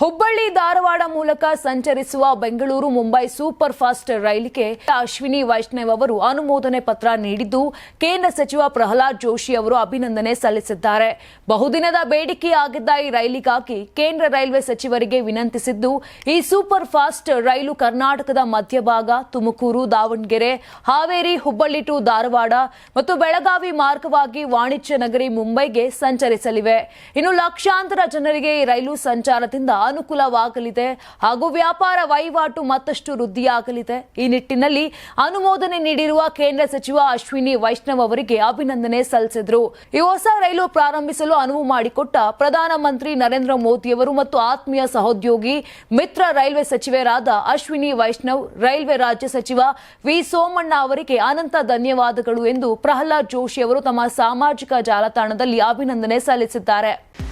ಹುಬ್ಬಳ್ಳಿ ಧಾರವಾಡ ಮೂಲಕ ಸಂಚರಿಸುವ Bengaluru Mumbai super fast ರೈಲಿಗೆ ಅಶ್ವಿನಿ ವೈಷ್ಣವ್ ಅವರು ಅನುಮೋದನೆ ಪತ್ರ ನೀಡಿದ್ದು, ಕೇಂದ್ರ ಸಚಿವ ಪ್ರಹ್ಲಾದ್ ಜೋಶಿ ಅವರು ಅಭಿನಂದನೆ ಸಲ್ಲಿಸಿದ್ದಾರೆ. ಬಹುದಿನದ ಬೇಡಿಕೆಯಾಗಿದ್ದ ಈ ರೈಲಿಗಾಗಿ ಕೇಂದ್ರ ರೈಲ್ವೆ ಸಚಿವರಿಗೆ ವಿನಂತಿಸಿದ್ದು, ಈ ಸೂಪರ್ ಫಾಸ್ಟ್ ರೈಲು ಕರ್ನಾಟಕದ ಮಧ್ಯಭಾಗ, ತುಮಕೂರು, ದಾವಣಗೆರೆ, ಹಾವೇರಿ, ಹುಬ್ಬಳ್ಳಿ ಟು ಧಾರವಾಡ ಮತ್ತು ಬೆಳಗಾವಿ ಮಾರ್ಗವಾಗಿ ವಾಣಿಜ್ಯ ನಗರಿ ಮುಂಬೈಗೆ ಸಂಚರಿಸಲಿವೆ. ಇನ್ನು ಲಕ್ಷಾಂತರ ಜನರಿಗೆ ಈ ರೈಲು ಸಂಚಾರದಿಂದ ಅನುಕೂಲವಾಗಲಿದೆ ಹಾಗೂ ವ್ಯಾಪಾರ ವಹಿವಾಟು ಮತ್ತಷ್ಟು ವೃದ್ಧಿಯಾಗಲಿದೆ. ಈ ನಿಟ್ಟಿನಲ್ಲಿ ಅನುಮೋದನೆ ನೀಡಿರುವ ಕೇಂದ್ರ ಸಚಿವ ಅಶ್ವಿನಿ ವೈಷ್ಣವ್ ಅವರಿಗೆ ಅಭಿನಂದನೆ ಸಲ್ಲಿಸಿದರು. ಈ ಹೊಸ ರೈಲು ಪ್ರಾರಂಭಿಸಲು ಅನುವು ಮಾಡಿಕೊಟ್ಟ ಪ್ರಧಾನಮಂತ್ರಿ ನರೇಂದ್ರ ಮೋದಿಯವರು ಮತ್ತು ಆತ್ಮೀಯ ಸಹೋದ್ಯೋಗಿ ಮಿತ್ರ ರೈಲ್ವೆ ಸಚಿವರಾದ ಅಶ್ವಿನಿ ವೈಷ್ಣವ್, ರೈಲ್ವೆ ರಾಜ್ಯ ಸಚಿವ ವಿ ಸೋಮಣ್ಣ ಅವರಿಗೆ ಅನಂತ ಧನ್ಯವಾದಗಳು ಎಂದು ಪ್ರಹ್ಲಾದ್ ಜೋಶಿ ಅವರು ತಮ್ಮ ಸಾಮಾಜಿಕ ಜಾಲತಾಣದಲ್ಲಿ ಅಭಿನಂದನೆ ಸಲ್ಲಿಸಿದ್ದಾರೆ.